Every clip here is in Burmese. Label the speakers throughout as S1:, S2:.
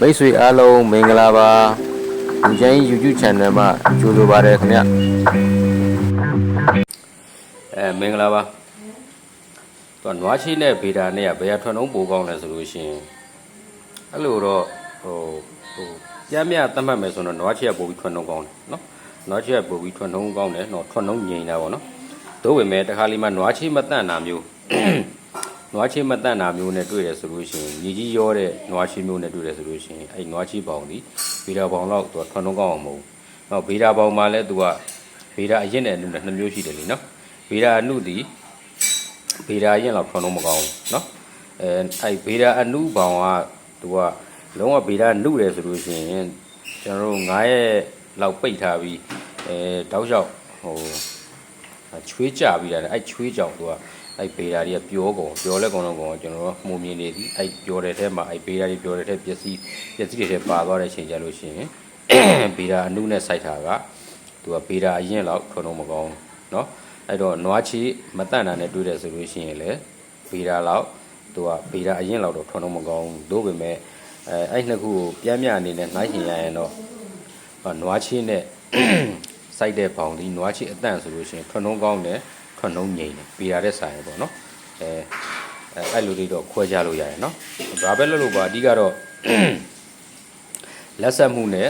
S1: မိတ်ဆွေအားလုံးမင်္ဂလာပါလူချင်း YouTube channel မှာကြိုဆိုပါရခင်ဗျအဲမင်္ဂလာပါတော့နွားချီနဲ့ဗေဒါနဲ့ကဘယ်ဟာထွန်းလုံးပိုကောင်းလဲဆိုလို့ရှိရင်အဲ့လိုတော့ဟိုဟိုကြမ်းမြတ်သတ်မှတ်မယ်ဆိုတော့နွားချီကပိုပြီးထွန်းလုံးကောင်းတယ်နော်နွားချီကပိုပြီးထွန်းလုံးကောင်းတယ်တော့ထွန်းလုံးငြိမ်တာပေါ့နော်တို့ပေမဲ့တခါလေးမှနွားချီမတန့်တာမျိုး နွားချီမတန့်တာမျိုးနဲ့တွေ့ရဆိုလို့ရှိရင်ညီကြီးရောတဲ့နွားချီမျိုးနဲ့တွေ့ရဆိုလို့ရှိရင်အဲ့နွားချီပေါင်ဒီဗေဒာပေါင်တော့သူကထွန်းလုံးကောင်းအောင်မဟုတ်ဘူး။နောက်ဗေဒာပေါင်မှာလည်းသူကဗေဒာအရင်နဲ့အနုနဲ့နှစ်မျိုးရှိတယ်လीနော်။ဗေဒာအနုဒီဗေဒာအရင်လောက်ထွန်းလုံးမကောင်းဘူးနော်။အဲအဲ့ဗေဒာအနုပေါင်ကသူကလုံးဝဗေဒာနုတယ်ဆိုလို့ရှိရင်ကျွန်တော်တို့9ရက်လောက်ပိတ်ထားပြီးအဲတောက်လျှောက်ဟို ချွေးကြပြီးတာလေအဲ့ချွေးကြောင်သူကအဲ့ဘေတာတွေကပျောကုန်ပျောလဲကုန်တော့ကုန်ကျွန်တော်တို့မှုမြင်နေသည်အဲ့ပျောတဲ့ထဲမှာအဲ့ဘေတာတွေပျောတဲ့ထဲပျက်စီးပျက်စီးတွေထဲပါသွားတဲ့အချိန်ကြလို့ရှိရင်ဘေတာအနုနဲ့စိုက်တာကသူကဘေတာအရင်လောက်ထုံတော့မကောင်းเนาะအဲ့တော့နွားချီမတန့်တာနဲ့တွေးတယ်ဆိုလို့ရှိရင်လေဘေတာလောက်သူကဘေတာအရင်လောက်တော့ထုံတော့မကောင်းသို့ပေမဲ့အဲအဲ့နှစ်ခုကိုပြန်မြအနေနဲ့နှိုင်းရှင်ရရင်တော့နွားချီနဲ့ စိုက်တဲ့ဘောင်ဒီနွားချီအတန့်ဆိုလို့ရှိရင်ထွန်းနှုံးကောင်းတယ်ထွန်းနှုံးငိမ့်တယ်ပေရတဲ့ဆိုင်ပေါ့နော်အဲအဲအဲ့လိုလေးတော့ခွဲခြားလို့ရတယ်နော်ဒါပဲလို့လို့ပါအဓိကတော့လက်ဆက်မှုနဲ့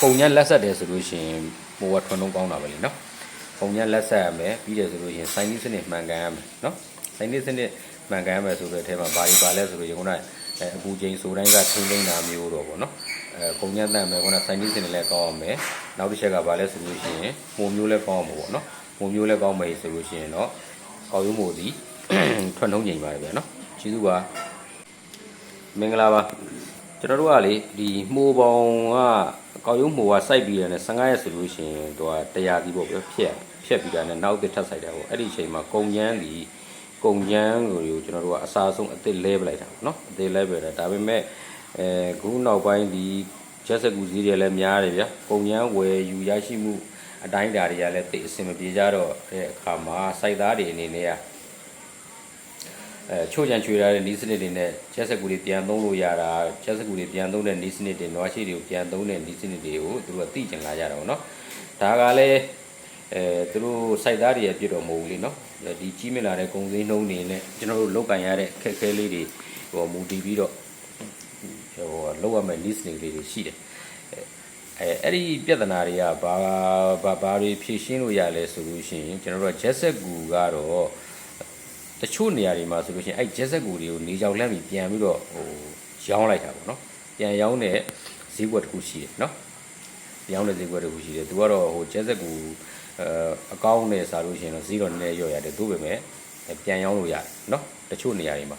S1: ပုံညက်လက်ဆက်တယ်ဆိုလို့ရှိရင်ဟိုကထွန်းနှုံးကောင်းတာပဲလေနော်ပုံညက်လက်ဆက်ရမယ်ပြီးတယ်ဆိုလို့ရှိရင်စိုင်းနည်းစနစ်မှန်ကန်ရမယ်နော်စိုင်းနည်းစနစ်မှန်ကန်ရမယ်ဆိုတဲ့အထဲမှာဘာတွေပါလဲဆိုလို့ရင်ခုနအဲအပူချိန်ဆိုတိုင်းကထိမ့်သိမ့်တာမျိုးတော့ပေါ့နော် အဲပုံညက်တတ်မယ်ခုနစိုင်းနည်းစနစ်လည်းကောင်းအောင်မယ်နောက်တစ်ချက်ကဘာလဲဆိုလို့ရှိရင်ပုံမျိုးလည်းကောင်းအောင်ပေါ့နော်ပုံမျိုးလည်းကောင်းမယ်ဆိုလို့ရှိရင်တော့ကောက်ရုံးမို့ဒီထွန်းနှုံးချိန်ပါတယ်ဗျာနော်ကျေးဇူးပါမင်္ဂလာပါကျွန်တော်တို့ကလေဒီမှုပေါင်ကကောက်ရုံးမှုကစိုက်ပြီးတယ်နဲ့15ရက်ဆိုလို့ရှိရင်သူက100ဒီပေါ့ပြဖြက်ဖြက်ပြီးတာနဲ့နောက်တစ်ထပ်စိုက်တာပေါ့အဲ့ဒီအချိန်မှာကုံချမ်းဒီကုံချမ်းကိုကျွန်တော်တို့ကအစားဆုံးအစ်စ်လဲပလိုက်တာပေါ့နော်အစ်စ်လဲပလိုက်တာဒါပေမဲ့ အဲခုနောက်ပိုင်းဒီချက်စကူစည်းတွေလည်းများတယ်ဗျာကုံချမ်းဝယ်ယူရရှိမှုအတိုင်းအတာတွေကလည်းတိတ်အဆင်မပြေကြတော့တဲ့အခါမှာစိုက်သားတွေအနေနဲ့ကအဲချို့ချံချွေရတဲ့နီးစနစ်တွေနဲ့ချက်စကူတွေပြန်သုံးလို့ရတာချက်စကူတွေပြန်သုံးတဲ့နီးစနစ်တွေနွားရှိတွေကိုပြန်သုံးတဲ့နီးစနစ်တွေကိုသူတို့ကသိကျင်လာကြတာပေါ့နော်ဒါကလည်းအဲသူတို့စိုက်သားတွေရပြစ်တော်မဟုတ်ဘူးလေနော်ဒီကြီးမြင့်လာတဲ့ဂုံစင်းနှုံးတွေနဲ့ကျွန်တော်တို့လောက်ကင်ရတဲ့ခက်ခဲလေးတွေဟိုမူတည်ပြီးတော့ ဟိုလောက်ရမယ့်နီးစနစ်လေးတွေရှိတယ်အဲအဲ့ဒီပြဿနာတွေကဘာဘာဘာတွေဖြေရှင်းလို့ရလဲဆိုလို့ရှိရင်ကျွန်တော်တို့ချက်စကူကတော့တချို့နေရာတွေမှာဆိုလို့ရှိရင်အဲ့ဂျက်ဆက်ကူတွေကိုနေကြောင်လှမ်းပြီးပြန်ပြီးတော့ဟိုရောင်းလိုက်တာပေါ့နော်ပြန်ရောင်းတဲ့ဈေးကွက်တစ်ခုရှိတယ်နော်ရောင်းတဲ့ဈေးကွက်တစ်ခုရှိတယ်သူကတော့ဟိုဂျက်ဆက်ကူအဲအကောင့်နဲ့စားလို့ရှိရင်တော့ဈေးတော့နည်းနည်းရော့ရတယ်သို့ပေမဲ့ပြန်ရောင်းလို့ရတယ်နော်တချို့နေရာတွေမှာ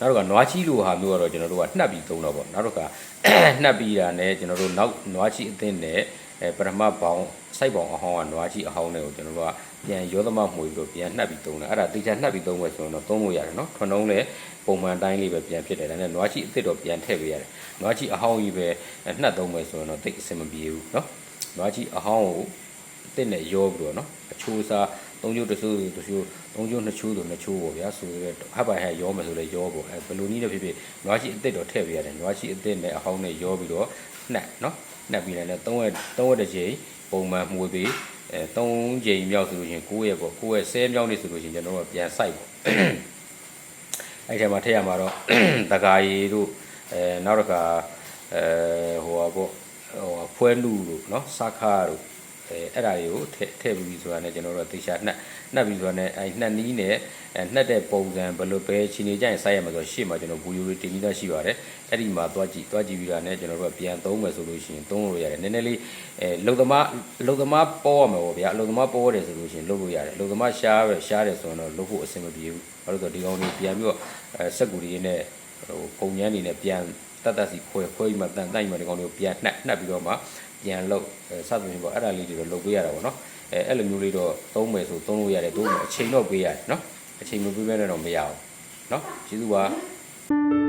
S1: နောက်တော့ကနွားချီလိုဟာမျိုးကတော့ကျွန်တော်တို့ကနှက်ပြီးသုံးတော့ပေါ့နောက်တော့ကနှက်ပြီးတာနဲ့ကျွန်တော်တို့နောက်နွားချီအသင်းနဲ့အဲပထမပေါင်းစိုက်ပေါင်းအဟောင်းကနွားချီအဟောင်းတွေကိုကျွန်တော်တို့ကပြန်ရောသမမှွေပြီးတော့ပြန်နှက်ပြီးသုံးတာအဲ့ဒါတေချာနှက်ပြီးသုံးမယ်ဆိုရင်တော့သုံးလို့ရတယ်နော်ထွန်းလုံးလည်းပုံမှန်တိုင်းလေးပဲပြန်ဖြစ်တယ်ဒါနဲ့နွားချီအသစ်တော့ပြန်ထည့်ပေးရတယ်နွားချီအဟောင်းကြီးပဲနှက်သုံးမယ်ဆိုရင်တော့တိတ်အဆင်မပြေဘူးနော်နွားချီအဟောင်းကိုအသစ်နဲ့ရောပြီးတော့နော်အချိုးစား သုံးချိုးတစ်ချိုးတစ်ချိုးသုံးချိုးနှစ်ချိုးဆိုနှစ်ချိုးပေါ့ဗျာဆိုရဲဟပ်ပါဟက်ရောမယ်ဆိုလဲရောပေါ့အဲဘယ်လိုနည်းလဲဖြစ်ဖြစ်နွားချီအစ်စ်တော့ထည့်ပေးရတယ်နွားချီအစ်စ်နဲ့အဟောင်းနဲ့ရောပြီးတော့နှက်နော်နှက်ပြီးလိုက်လဲသုံးရက်သုံးရက်တစ်ချိန်ပုံမှန်မှုသေးအဲ3ချိန်မြောက်ဆိုလို့ရှင်9ရက်ပေါ့9ရက်10မြောက်နေ့ဆိုလို့ရှင်ကျွန်တော်တို့ပြန်စိုက်ပေါ့အဲ့ထဲမှာထည့်ရမှာတော့တကာရီတို့အဲနောက်တစ်ခါအဲဟိုပါပေါ့ဟိုဖွဲလူတို့နော်စခါတို့ အဲအဲ့ဒါတွေကိုထည့်ထည့်ပြီးဆိုတာနဲ့ကျွန်တော်တို့သေချာနှက်နှက်ပြီးဆိုတာနဲ့အဲနှက်နီးနဲ့အဲနှက်တဲ့ပုံစံဘယ်လိုပဲချီနေကြရင်စိုက်ရမှာဆိုရှေ့မှာကျွန်တော်ဘူယိုတွေတင်ပြီးသားရှိပါတယ်အဲ့ဒီမှာသွားကြည့်သွားကြည့်ပြီးတာနဲ့ကျွန်တော်တို့ကပြန်သုံးမယ်ဆိုလို့ရှိရင်သုံးလို့ရတယ်နည်းနည်းလေးအဲလုံသမားလုံသမားပေါ်ရမှာပေါ့ဗျာလုံသမားပေါ်တယ်ဆိုလို့ရှိရင်လုပ်လို့ရတယ်လုံသမားရှားရရှားတယ်ဆိုရင်တော့လုပ်ဖို့အဆင်မပြေဘူးဘာလို့လဲဆိုတော့ဒီကောင်တွေပြန်ပြီးတော့အဲစက်ကူတွေနဲ့ဟိုပုံညမ်းတွေနဲ့ပြန်တတ်တတ်စီခွဲခွဲပြီးမှတန်တိုင်မှဒီကောင်တွေကိုပြန်နှက်နှက်ပြီးတော့မှ ပြန်လုပ်အဲစသဖြင့်ပေါ့အဲ့ဒါလေးတွေတော့လုပ်ပေးရတာပေါ့နော်အဲအဲ့လိုမျိုးလေးတော့သုံးမယ်ဆိုသုံးလို့ရတယ်တို့အချိန်တော့ပေးရတယ်နော်အချိန်မပေးဘဲနဲ့တော့မရဘူးနော်ကျေးဇူးပါ